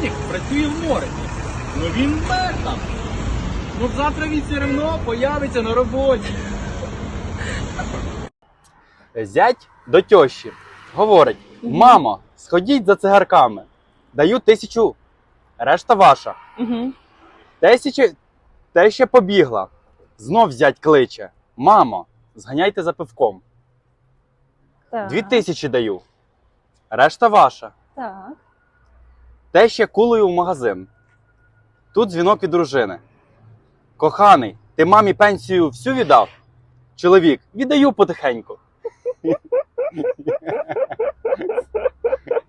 механік працює в морені. Ну він мер там. Ну завтра він все одно появиться на роботі. Зять до тьощі. Говорить: мамо, сходіть за цигарками. Даю тисячу. Решта ваша. Угу. Тисячі те ще побігла. Знов зять кличе. Мамо, зганяйте за пивком. Так. Дві тисячі даю. Решта ваша. Так. Те ще кулею в магазин. Тут дзвінок від дружини. Коханий, ти мамі пенсію всю віддав? Чоловік, віддаю потихеньку.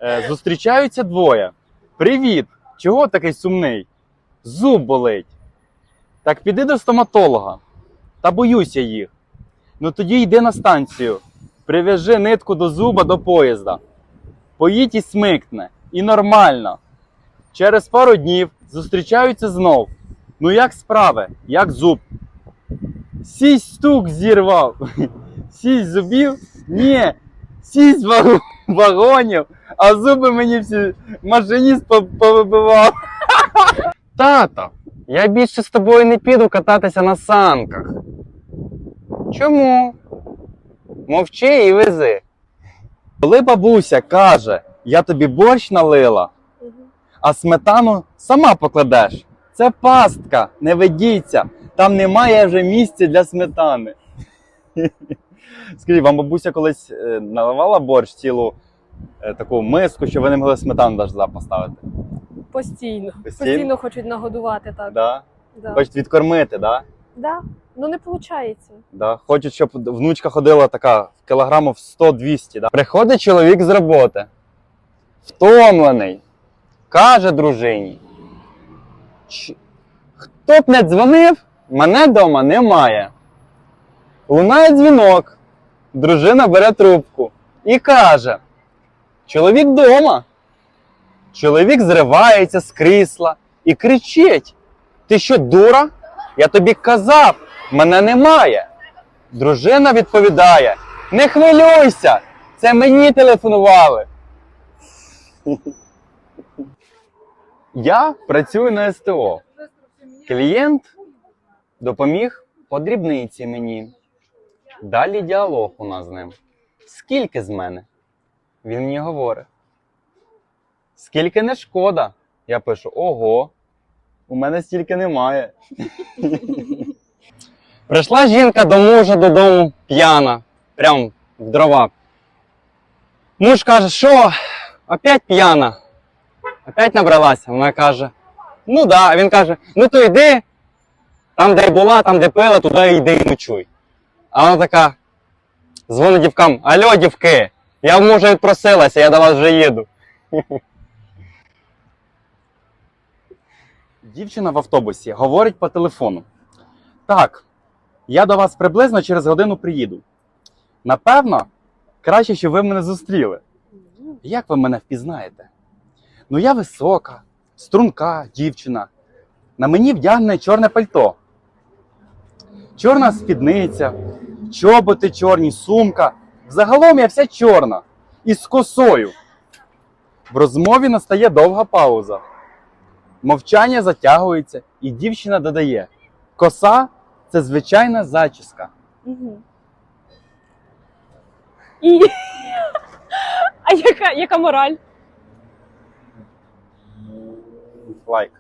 Е, Зустрічаються двоє. Привіт! Чого такий сумний? Зуб болить. Так піди до стоматолога. Та боюся їх. Ну тоді йди на станцію. Прив'яжи нитку до зуба до поїзда. Поїдь і смикне. І нормально. Через пару днів зустрічаються знов. Ну як справи? Як зуб? Сість стук зірвав. Сість зубів? Ні. Сість ваг- вагонів, а зуби мені всі машиніст повибивав. Тато, я більше з тобою не піду кататися на санках. Чому? Мовчи і вези. Коли бабуся каже, я тобі борщ налила, а сметану сама покладеш. Це пастка, не ведіться. Там немає вже місця для сметани. Скажіть, вам бабуся колись е, наливала борщ цілу е, таку миску, що ви не могли сметану навіть поставити? Постійно. Постійно? Постійно хочуть нагодувати так. Да? Да. Хочуть відкормити, да? Да. Ну не виходить. Да. Хочуть, щоб внучка ходила така кілограмів 100-200. Да? Приходить чоловік з роботи, втомлений, каже дружині. Хто б не дзвонив, мене вдома немає. Лунає дзвінок. Дружина бере трубку і каже: Чоловік вдома. Чоловік зривається з крісла і кричить: Ти що, дура? Я тобі казав, мене немає. Дружина відповідає: Не хвилюйся! Це мені телефонували. Я працюю на СТО. Клієнт допоміг по дрібниці мені. Далі діалог у нас з ним. Скільки з мене? Він мені говорить. Скільки не шкода? Я пишу: Ого, у мене стільки немає. Прийшла жінка до мужа додому п'яна, прям в дрова. Муж каже, що опять п'яна? Опять набралася. Вона каже, ну да. А Він каже, ну то йди, там, де була, там, де пила, туди йди і ночуй. А вона така дзвонить дівкам: Алло, дівки, я мужа відпросилася, я до вас вже їду. Дівчина в автобусі говорить по телефону. Так, я до вас приблизно через годину приїду. Напевно, краще, щоб ви мене зустріли. Як ви мене впізнаєте? Ну, я висока, струнка дівчина. На мені вдягне чорне пальто. Чорна спідниця, чоботи чорні, сумка. Загалом я вся чорна. І з косою. В розмові настає довга пауза. Мовчання затягується, і дівчина додає: коса це звичайна зачіска. Угу. І... А яка, яка мораль? like